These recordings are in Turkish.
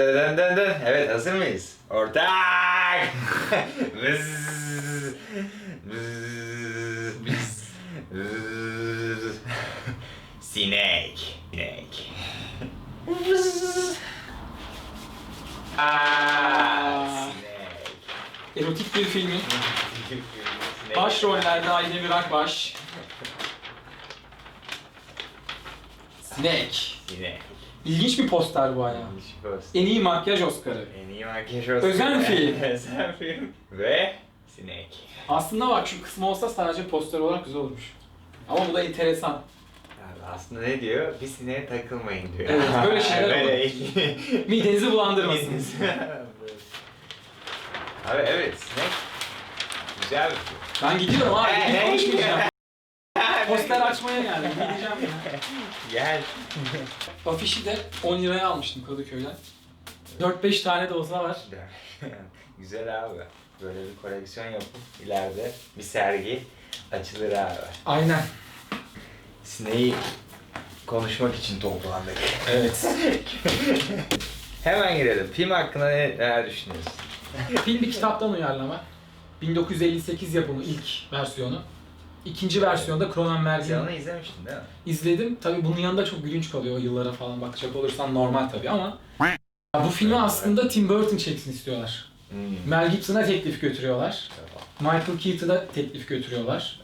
Dön dön dön. Evet hazır mıyız? Ortak! Vız. Vız. Vız. Sinek. Sinek. Vız. Aa, sinek. Erotik bir filmi. Başrollerde Aydemir Akbaş. Sinek. Sinek. İlginç bir poster bu ayağı. En iyi makyaj Oscar'ı. En iyi makyaj olsun. Özel film. Özel film. Ve sinek. Aslında bak şu kısmı olsa sadece poster olarak güzel olmuş. Ama bu da enteresan. Abi aslında ne diyor? Bir sineğe takılmayın diyor. Evet, böyle şeyler Böyle- Midenizi bulandırmasın. Abi evet sinek güzel bir film. ben gidiyorum abi. Hey. konuşmayacağım. Açmaya geldim. Gideceğim ya. Gel. Afişi de 10 liraya almıştım Kadıköy'den. 4-5 tane de olsa var. güzel abi. Böyle bir koleksiyon yapıp ileride bir sergi açılır abi. Aynen. Sineği konuşmak için toplandık. Evet. Hemen girelim. Film hakkında ne, neler düşünüyorsun? Film bir kitaptan uyarlama. 1958 yapımı ilk versiyonu. İkinci versiyonda Cronenberg'in Sen onu izlemiştin değil mi? izledim. Tabii bunun yanında çok gülünç kalıyor o yıllara falan bakacak olursan normal tabii ama Ya bu filmi aslında Tim Burton çeksin istiyorlar. Hmm. Mel Gibson'a teklif götürüyorlar. Michael Keaton'a teklif götürüyorlar.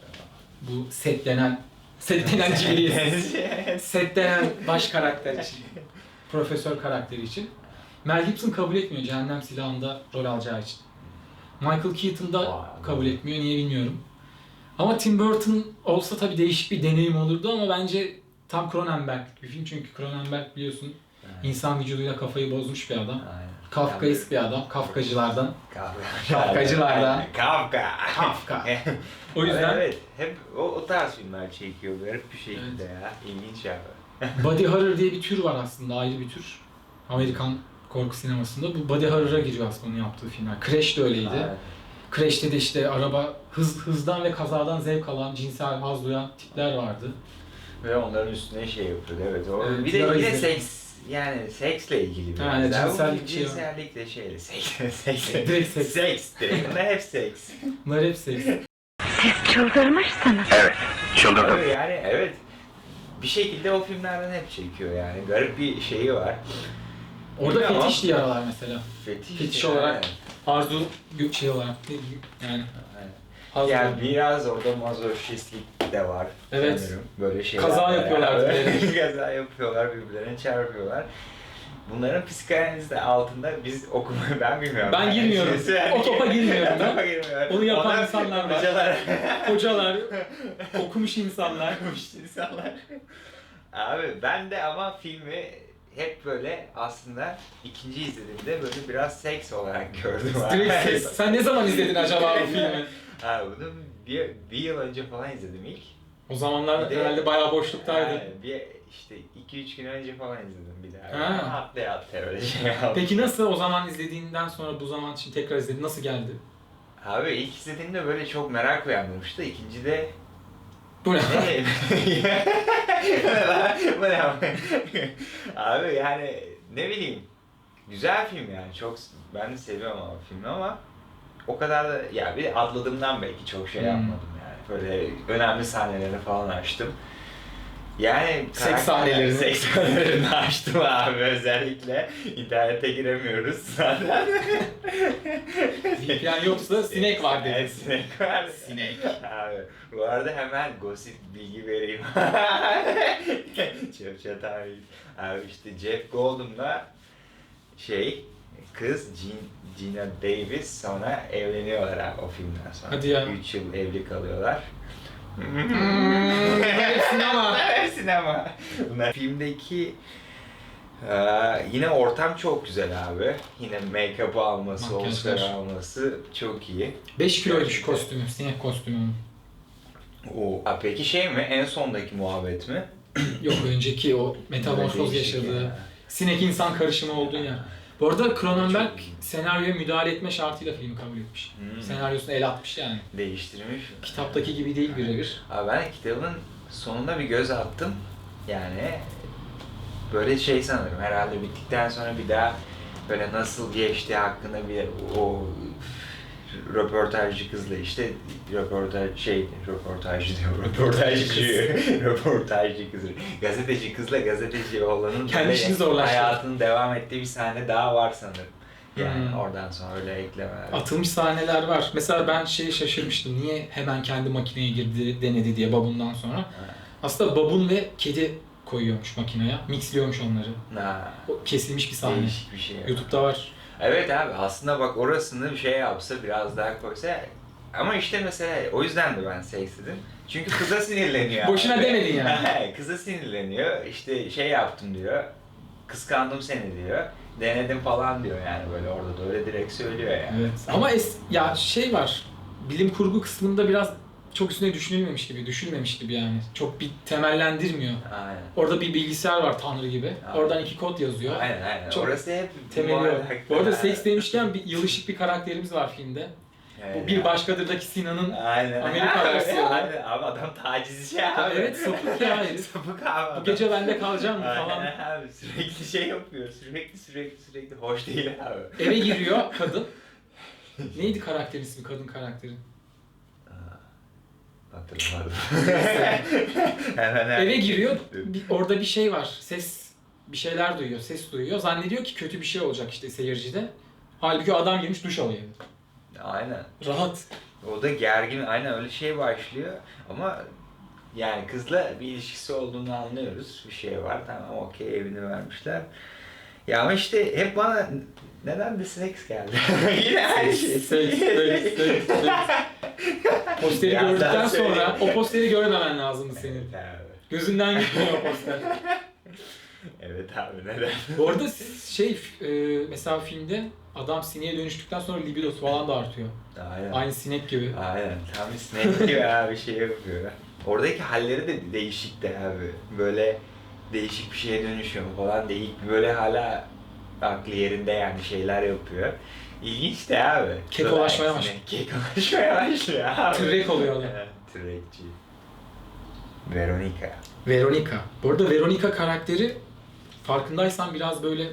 Bu set denen, set denen cibiliyesiz. set denen baş karakter için. Profesör karakteri için. Mel Gibson kabul etmiyor Cehennem Silahı'nda rol alacağı için. Michael Keaton da kabul etmiyor. Niye bilmiyorum. Ama Tim Burton olsa tabii değişik bir deneyim olurdu ama bence tam Cronenberg'lik bir film. Çünkü Cronenberg biliyorsun insan vücuduyla kafayı bozmuş bir adam. Aynen. Kafkaist bir adam. Kafkacılardan. Kafka. Kafkacılardan. Kafka. Kafka. O yüzden Evet, hep o, o tarz filmler çekiyor garip bir şekilde ya. İlginç abi. body horror diye bir tür var aslında. Ayrı bir tür. Amerikan korku sinemasında. Bu body horror'a giriyor aslında onun yaptığı filmler. Crash de öyleydi. Aynen. Crash'te de işte araba hız hızdan ve kazadan zevk alan, cinsel haz duyan tipler vardı. Ve onların üstüne şey yapıyor. Evet. O, Evet, bir de yine izledim. seks yani seksle ilgili bir Yani mesela. Bu cinsellik şey var. de şeyle seks seks Direkt seks. seks direkt. Bunlar hep seks. Bunlar hep seks. Siz çıldırmışsınız. Abi yani evet bir şekilde o filmlerden hep çekiyor yani. Garip bir şeyi var. Orada Bilmiyorum fetiş diye aralar mesela. Fetiş, Fetiş yani. olarak. Arzu gö- şey olarak yani Aynen. haz Yani biraz orada mazoşistlik de var. Evet. sanırım. Böyle şeyler. Kaza yapıyorlar. Kaza yapıyorlar, birbirlerine çarpıyorlar. Bunların psikanalizi de altında biz okumayı ben bilmiyorum. Ben girmiyorum. O topa girmiyorum ben. topa girmiyorum. Onu yapan Onlar insanlar var. hocalar. Hocalar, okumuş insanlar. Okumuş insanlar. Abi ben de ama filmi hep böyle aslında ikinci izlediğimde böyle biraz seks olarak gördüm. Direkt seks. Sen ne zaman izledin acaba bu filmi? Ha bunu bir, bir yıl önce falan izledim ilk. O zamanlar Bir de- herhalde bayağı boşluktaydı. Yani bir işte 2-3 gün önce falan izledim bir daha. Ha. Ha. Atlaya atlaya öyle şey yaptım. Peki nasıl o zaman izlediğinden sonra bu zaman için tekrar izledin? Nasıl geldi? Abi ilk izlediğimde böyle çok merak uyandırmıştı. İkinci de Bu ne? ne? Bu ne abi? Abi yani ne bileyim güzel film yani çok ben de seviyorum ama filmi ama o kadar da ya bir atladığımdan belki çok şey Hmm. yapmadım yani böyle önemli sahnelerini falan açtım. Yani Seks sahnelerini. Seks sahnelerini açtım abi özellikle. İnternete giremiyoruz zaten. VPN yoksa sinek var Evet, dedin. sinek var. Sinek. Abi bu arada hemen gossip bilgi vereyim. Jeff Çatay. Abi işte Jeff Goldblum'la şey kız Gina Davis sonra evleniyorlar abi o filmden sonra. Hadi ya. 3 yıl evli kalıyorlar. Hmm, bunlar sinema. Bunlar sinema. Bunlar filmdeki eee, yine ortam çok güzel abi. Yine make-up alması, Makyajlar. Alması çok iyi. 5 kiloymuş kostümü, sinek kostümü. Oo. Ha, peki şey mi? En sondaki muhabbet mi? Yok önceki o metamorfoz Değişik yaşadığı, ya. sinek insan karışımı olduğu yer. Bu arada Cronenberg senaryoya müdahale etme şartıyla filmi kabul etmiş. Hmm. Senaryosunu el atmış yani. Değiştirmiş. Kitaptaki gibi değil birebir. Abi ben kitabın sonuna bir göz attım. Yani böyle şey sanırım herhalde bittikten sonra bir daha böyle nasıl geçtiği hakkında bir o röportajcı kızla işte röportaj şey röportajcı diyor röportajcı röportajcı kızı gazeteci kızla gazeteci oğlanın Kendi işini zorlaştırdı. hayatının devam ettiği bir sahne daha var sanırım. Yani Hmm. oradan sonra öyle eklemeler. Atılmış sahneler var. Mesela ben şey şaşırmıştım. Niye hemen kendi makineye girdi, denedi diye babundan sonra. Aslında babun ve kedi koyuyormuş makineye. Mixliyormuş onları. Ha, O kesilmiş bir sahne. değişik bir şey. YouTube'da var. Evet abi aslında bak orasını bir şey yapsa biraz daha koysa ama işte mesela o yüzden de ben seks dedim. Çünkü kıza sinirleniyor. Boşuna abi. demedin yani. kıza sinirleniyor. İşte şey yaptım diyor. Kıskandım seni diyor. Denedim falan diyor yani böyle orada da öyle direkt söylüyor yani. Evet. Ama es ya şey var. Bilim kurgu kısmında biraz çok üstüne düşünülmemiş gibi, düşünmemiş gibi yani. Çok bir temellendirmiyor. Aynen. Orada bir bilgisayar var Tanrı gibi. Aynen. Oradan iki kod yazıyor. Aynen aynen. Çok Orası hep Temeli yok. Bu arada seks demişken bir yılışık bir karakterimiz var filmde. Evet. Bu bir başkadırdaki Sinan'ın. Amerika versiyonu. Aynen abi adam tacizci abi. Ha, evet, sapık ya herif. sapık abi. bu gece bende kalacağım mı falan. Aynen abi sürekli şey yapıyor. Sürekli sürekli sürekli hoş değil abi. Eve giriyor kadın. Neydi karakterin ismi kadın karakterin? Hemen. Eve giriyor. Bir, orada bir şey var. Ses bir şeyler duyuyor. Ses duyuyor. Zannediyor ki kötü bir şey olacak işte seyircide. Halbuki adam girmiş duş alıyor. Aynen. Rahat. O da gergin. Aynen öyle şey başlıyor. Ama yani kızla bir ilişkisi olduğunu anlıyoruz. Bir şey var. Tamam okey evini vermişler. Ya ama işte hep bana neden de seks geldi? Yine her şey. Seks, seks, seks. Posteri Biraz gördükten söyle. sonra o posteri görmemen lazımdı senin. Evet abi. Gözünden gitmiyor o poster. Evet abi neden? Bu arada şey e, mesela filmde adam sineğe dönüştükten sonra libidosu falan da artıyor. Aynen. Aynı sinek gibi. Aynen. Tam bir sinek gibi abi şey yapıyor. Oradaki halleri de değişikti abi. Böyle değişik bir şeye dönüşüyor falan değil. Böyle hala aklı yerinde yani şeyler yapıyor. İlginç de abi. Kekolaşmaya Sinek Kekolaşmaya başlıyor abi. Tırrek oluyor. Evet, Tırrekçi. Veronica. Veronica. Bu arada Veronica karakteri farkındaysan biraz böyle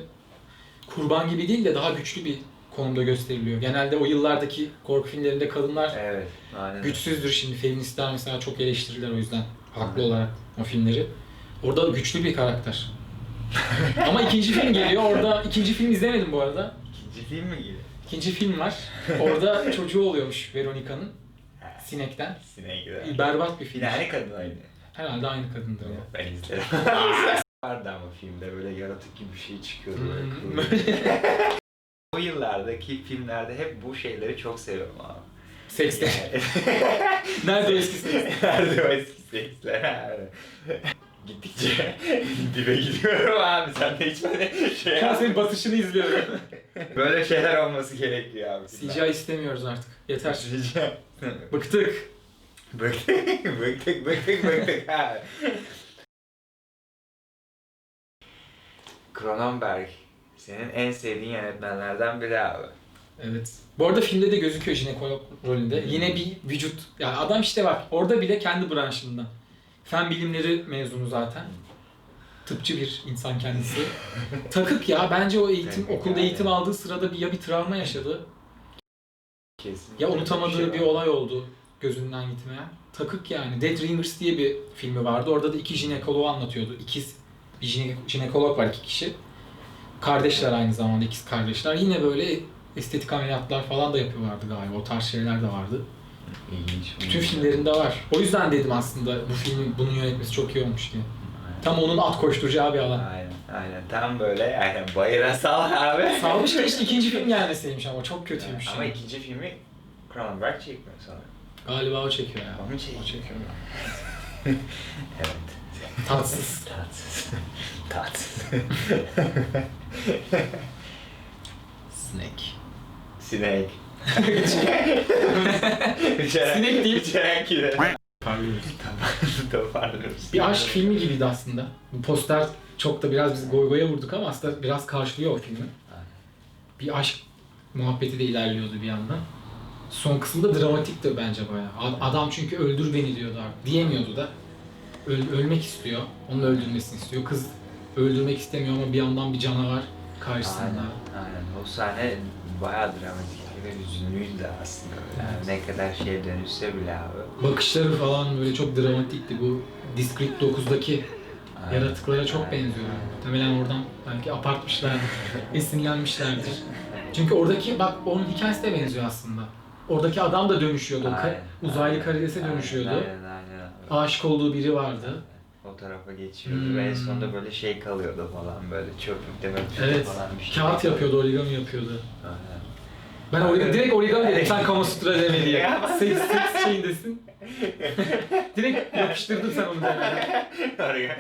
kurban gibi değil de daha güçlü bir konumda gösteriliyor. Genelde o yıllardaki korku filmlerinde kadınlar Evet. Aynen. güçsüzdür şimdi. Feministler mesela çok eleştirirler o yüzden. Haklı olarak o filmleri. Orada güçlü bir karakter. Ama ikinci film geliyor. Orada ikinci film izlemedim bu arada. İkinci film mi geliyor? İkinci film var. Orada çocuğu oluyormuş Veronica'nın. Sinekten. Sinek gibi. Berbat bir film. tane kadın oynuyor. Herhalde aynı kadındır ya. Ben izledim. Vardı ama filmde böyle yaratık gibi bir şey çıkıyordu. Hmm. O yıllardaki filmlerde hep bu şeyleri çok seviyorum abi. Sekste. Yani- Nerede o eski seks? Nerede o eski seksler? Gittikçe dibe gidiyorum abi. Sen de hiç böyle şey Ben senin batışını izliyorum. Böyle şeyler olması gerekiyor abi. CGI istemiyoruz artık. Yeter. CGI. Bıktık. Bıktık, bıktık, bıktık, bıktık abi. Cronenberg senin en sevdiğin yönetmenlerden biri abi. Evet. Bu arada filmde de gözüküyor jinekolog rolünde. Yine bir vücut. Yani adam işte bak orada bile kendi branşından. Fen bilimleri mezunu zaten. Tıpçı bir insan kendisi. Takık ya. Bence o eğitim, Takık okulda yani. eğitim aldığı sırada bir ya bir travma yaşadı. Kesin. Ya unutamadığı şey bir var. olay oldu gözünden gitmeyen. Takık yani. Dead Ringers diye bir filmi vardı. Orada da iki jinekoloğu anlatıyordu. İkiz bir jine- jinekolog var iki kişi. Kardeşler aynı zamanda ikiz kardeşler. Yine böyle estetik ameliyatlar falan da yapıyorlardı galiba. O tarz şeyler de vardı. İlginç. Bütün filmlerinde var. O yüzden dedim aslında bu filmin bunun yönetmesi çok iyi olmuş diye. Tam onun at koşturacağı bir alan. Aynen, aynen. Tam böyle aynen bayıra sal abi. Salmış keşke ikinci film gelmeseymiş ama çok kötüymüş. Ama yani. ikinci filmi Cronenberg çekmiyor sonra. Galiba o çekiyor ya. Onu çekiyor. O çekiyor. Evet. Tatsız. Tatsız. Tatsız. Snake. Sinek. Sinek değil. Sinek gibi. Parlıyoruz. Toparlıyoruz. Bir aşk filmi gibiydi aslında. Bu poster çok da biraz biz goy goya vurduk ama aslında biraz karşılıyor o filmi. Bir aşk muhabbeti de ilerliyordu bir yandan. Son kısımda dramatikti bence bayağı. Adam çünkü öldür beni diyordu artık. Diyemiyordu da. Öl- ölmek istiyor. Onun öldürmesini istiyor. Kız öldürmek istemiyor ama bir yandan bir canavar. karşısında. Aynen, aynen. O sahne bayağı dramatik ve hüzünlüydü de aslında. Yani ne kadar şey dönüşse bile abi. Bakışları falan böyle çok dramatikti. Bu Discrete 9'daki Aynen. yaratıklara çok Aynen. benziyor. Muhtemelen oradan belki apartmışlardır, esinlenmişlerdir. Çünkü oradaki, bak onun hikayesi de benziyor aslında. Oradaki adam da dönüşüyordu. Aynen, uzaylı karidese dönüşüyordu. Aynen aynen. Aşık olduğu biri vardı. O tarafa geçiyordu Hmm. ve en sonunda böyle şey kalıyordu falan böyle çöplükte möplükte Evet, falan bir şey. kağıt yapıyordu, origami yapıyordu. Aynen. Ben origami, direkt origami dedim, sen Kamasutra deme diye. Seks, seks şeyindesin. direkt yapıştırdın sen onu demeye. Oraya.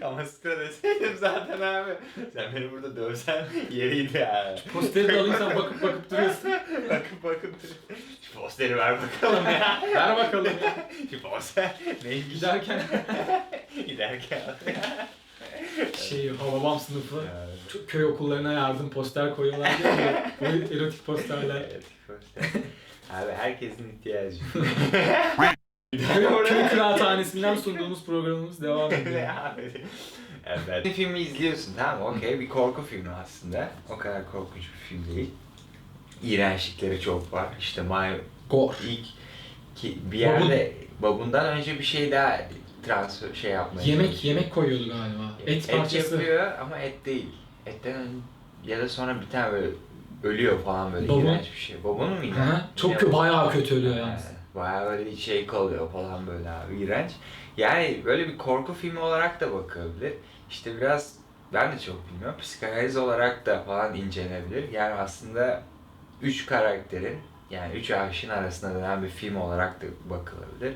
Kamastra deseydim zaten abi. Sen beni burada dövsen yeriydi yani. Posteri de alayım sen bakıp bakıp duruyorsun. bakıp bakıp dur. Şu posteri ver bakalım ya. Ver bakalım ya. Şu poster neymiş? Giderken Giderken. Şey Hababam sınıfı Yani. çok köy okullarına yardım poster koyuyorlar diyor ya. Böyle erotik posterler. Evet, poster. Abi herkesin ihtiyacı. Köy, kıraathanesinden sunduğumuz programımız devam ediyor. Abi? Evet. Bir filmi izliyorsun tamam mı? Okey bir korku filmi aslında. O kadar korkunç bir film değil. İğrençlikleri çok var. İşte May Gore. ilk ki bir yerde babundan önce bir şey daha transfer şey yapmaya Yemek yemek koyuyordu galiba. Et parçası. yapıyor ama et değil. Etten ya da sonra bir tane böyle ölüyor falan böyle Babun. iğrenç bir şey. Hı. Çok Yine kö- bu- bayağı kötü ölüyor yalnız. Bayağı böyle şey kalıyor falan böyle abi iğrenç. Yani böyle bir korku filmi olarak da bakılabilir. İşte biraz ben de çok bilmiyorum. Psikanaliz olarak da falan incelenebilir. Yani aslında üç karakterin yani üç aşığın arasında dönen bir film olarak da bakılabilir.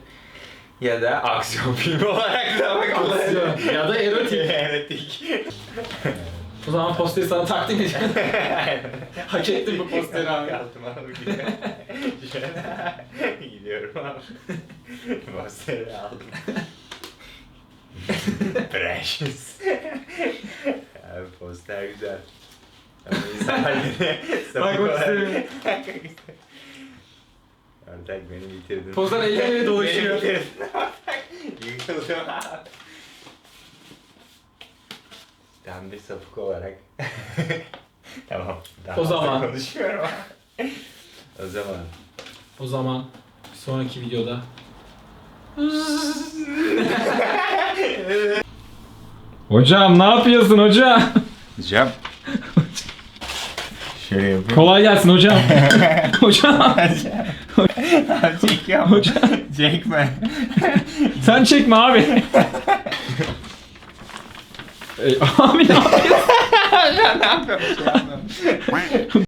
Ya da aksiyon filmi olarak da. Aksiyon ya da erotik. erotik. O zaman posteri sana takdim edeceğim. Hak ettin bu posteri abi. Aldım abi gidiyorum. Gidiyorum abi. Posteri aldım. Precious. abi poster güzel. Ama insanlar beni sapık olarak- Ortak beni bitirdin. Poster elleriyle dolaşıyor. Beni bitirdin. Yıkıldım. Ben bir sapık olarak. tamam. Daha O zaman. Konuşmuyorum abi. o zaman. O zaman bir sonraki videoda Hocam ne yapıyorsun hocam? Hocam. Şöyle yapayım. Kolay gelsin hocam. hocam çekiyor mu? Çekme. sen çekme abi. Ey, abi ne yapıyorsun? ne yapıyorum? Şey yapmıyorum.